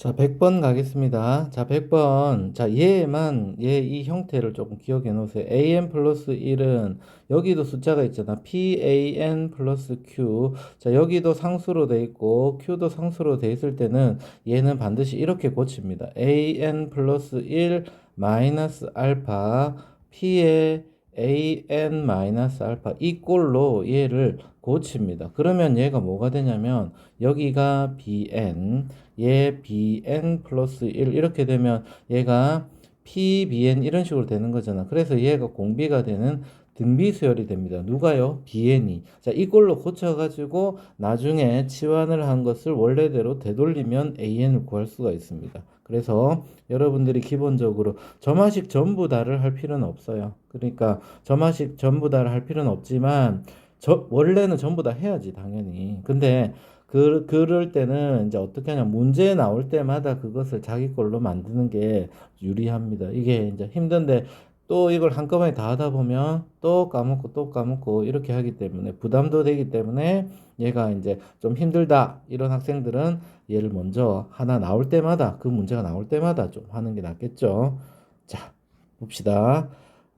자, 100번 가겠습니다. 자, 100번. 자, 얘만, 얘 이 형태를 조금 기억해 놓으세요. an 플러스 1은 여기도 숫자가 있잖아. pan 플러스 q. 자, 여기도 상수로 돼 있고 q도 상수로 돼 있을 때는 얘는 반드시 이렇게 고칩니다. an 플러스 1 마이너스 알파 p의 an 마이너스 알파 이 꼴로 얘를 고칩니다. 그러면 얘가 뭐가 되냐면 여기가 bn 얘 bn 플러스 1 이렇게 되면 얘가 pbn 이런 식으로 되는 거잖아. 그래서 얘가 공비가 되는 등비 수열이 됩니다. 누가요? bn이. 자, 이걸로 고쳐가지고 나중에 치환을 한 것을 원래대로 되돌리면 an을 구할 수가 있습니다. 그래서 여러분들이 기본적으로 점화식 전부 다를 할 필요는 없어요. 그러니까 점화식 전부 다를 할 필요는 없지만 저 원래는 전부 다 해야지 당연히. 근데 그, 그럴 때는 이제 어떻게 하냐. 문제 나올 때마다 그것을 자기 걸로 만드는 게 유리합니다. 이게 이제 힘든데 또 이걸 한꺼번에 다 하다 보면 또 까먹고 또 까먹고 이렇게 하기 때문에 부담도 되기 때문에 얘가 이제 좀 힘들다. 이런 학생들은 얘를 먼저 하나 나올 때마다 그 문제가 나올 때마다 좀 하는 게 낫겠죠. 자, 봅시다.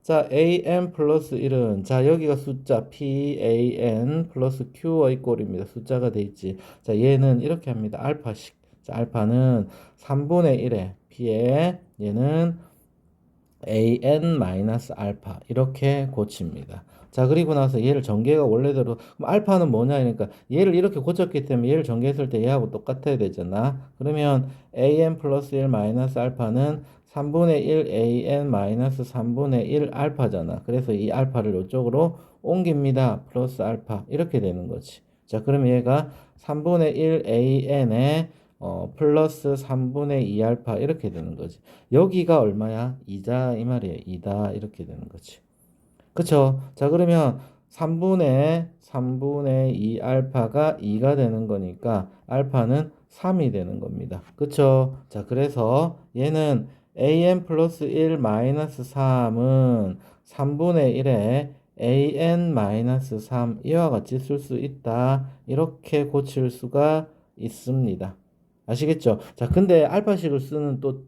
자, an 플러스 1은 자, 여기가 숫자 pan 플러스 q의 꼴입니다. 숫자가 돼 있지. 자, 얘는 이렇게 합니다. 알파식. 자, 알파는 3분의 1에 p에 얘는 an 마이너스 알파 이렇게 고칩니다. 자, 그리고 나서 얘를 전개가 원래대로 그럼 알파는 뭐냐 그러니까 얘를 이렇게 고쳤기 때문에 얘를 전개했을 때 얘하고 똑같아야 되잖아. 그러면 an 플러스 1 마이너스 알파는 3분의 1 an 마이너스 3분의 1 알파잖아. 그래서 이 알파를 이쪽으로 옮깁니다. 플러스 알파 이렇게 되는 거지. 자, 그러면 얘가 3분의 1 an에 어, 플러스 3분의 2 알파 이렇게 되는 거지. 여기가 얼마야? 2다 이 말이에요. 2다 이렇게 되는 거지. 그쵸? 자, 그러면 3분의 3분의 2 알파가 2가 되는 거니까 알파는 3이 되는 겁니다. 그쵸? 자, 그래서 얘는 an 플러스 1 마이너스 3은 3분의 1에 an 마이너스 3 이와 같이 쓸 수 있다. 이렇게 고칠 수가 있습니다. 아시겠죠? 자, 근데 알파식을 쓰는 또,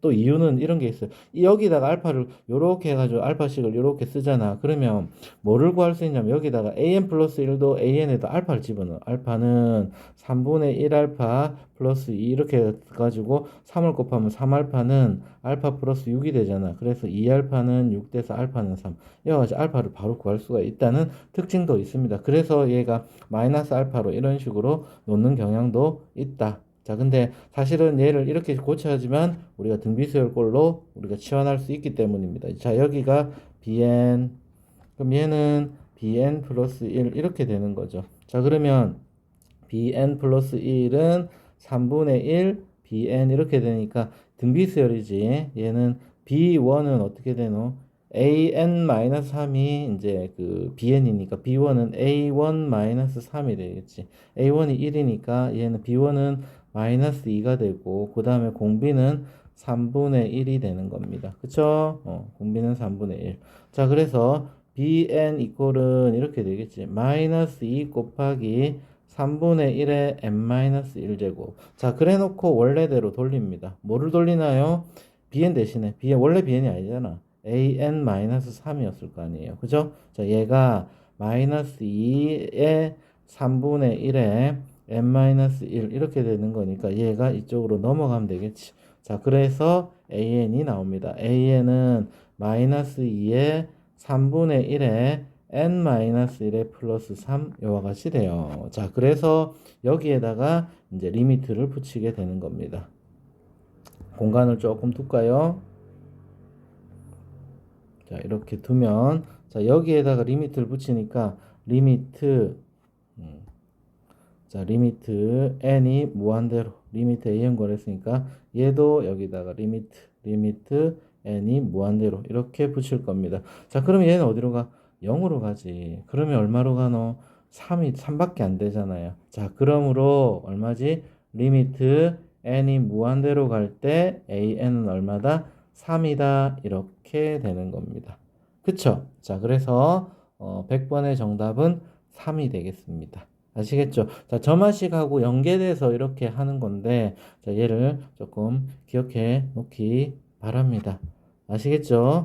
또 이유는 이런 게 있어요. 여기다가 알파를 요렇게 해가지고 알파식을 요렇게 쓰잖아. 그러면 뭐를 구할 수 있냐면 여기다가 an 플러스 1도 an에도 알파를 집어넣어. 알파는 3분의 1 알파 플러스 2 이렇게 해가지고 3을 곱하면 3알파는 알파 플러스 6이 되잖아. 그래서 2알파는 6 돼서 알파는 3. 이와 같이 알파를 바로 구할 수가 있다는 특징도 있습니다. 그래서 얘가 마이너스 알파로 이런 식으로 놓는 경향도 있다. 자, 근데 사실은 얘를 이렇게 고쳐야지만 우리가 등비수열꼴로 우리가 치환할 수 있기 때문입니다. 자, 여기가 bn. 그럼 얘는 bn 플러스 1 이렇게 되는 거죠. 자, 그러면 bn 플러스 1은 3분의 1 bn 이렇게 되니까 등비수열이지. 얘는 b1은 어떻게 되노? an-3이 이제 그 bn이니까 b1은 a1-3이 되겠지. a1이 1이니까 얘는 b1은 마이너스 2가 되고 그 다음에 공비는 3분의 1이 되는 겁니다. 그쵸? 어, 공비는 3분의 1. 자, 그래서 bn 이꼴은 이렇게 되겠지. 마이너스 2 곱하기 3분의 1의 n-1제곱. 자, 그래 놓고 원래대로 돌립니다. 뭐를 돌리나요? bn 대신에 bn 원래 bn이 아니잖아. an-3이었을 거 아니에요. 그죠? 자, 얘가 마이너스 2의 3분의 1에 n-1 이렇게 되는 거니까 얘가 이쪽으로 넘어가면 되겠지. 자, 그래서 an이 나옵니다. an은 마이너스 2의 3분의 1에 n-1의 플러스 3 이와 같이 돼요. 자, 그래서 여기에다가 이제 리미트를 붙이게 되는 겁니다. 공간을 조금 둘까요? 자, 이렇게 두면 자, 여기에다가 리미트를 붙이니까 리미트 음, 자, 리미트 n이 무한대로 리미트 a n 거랬으니까 얘도 여기다가 리미트 리미트 n이 무한대로 이렇게 붙일 겁니다. 자, 그러면 얘는 어디로 가? 0으로 가지. 그러면 얼마로 가노? 3이 3밖에 안 되잖아요. 자, 그러므로 얼마지? 리미트 n이 무한대로 갈 때 an은 얼마다? 3이다. 이렇게 되는 겁니다. 그쵸? 자, 그래서 어, 100번의 정답은 3이 되겠습니다. 아시겠죠? 자, 점화식하고 연계돼서 이렇게 하는 건데, 자, 얘를 조금 기억해 놓기 바랍니다. 아시겠죠?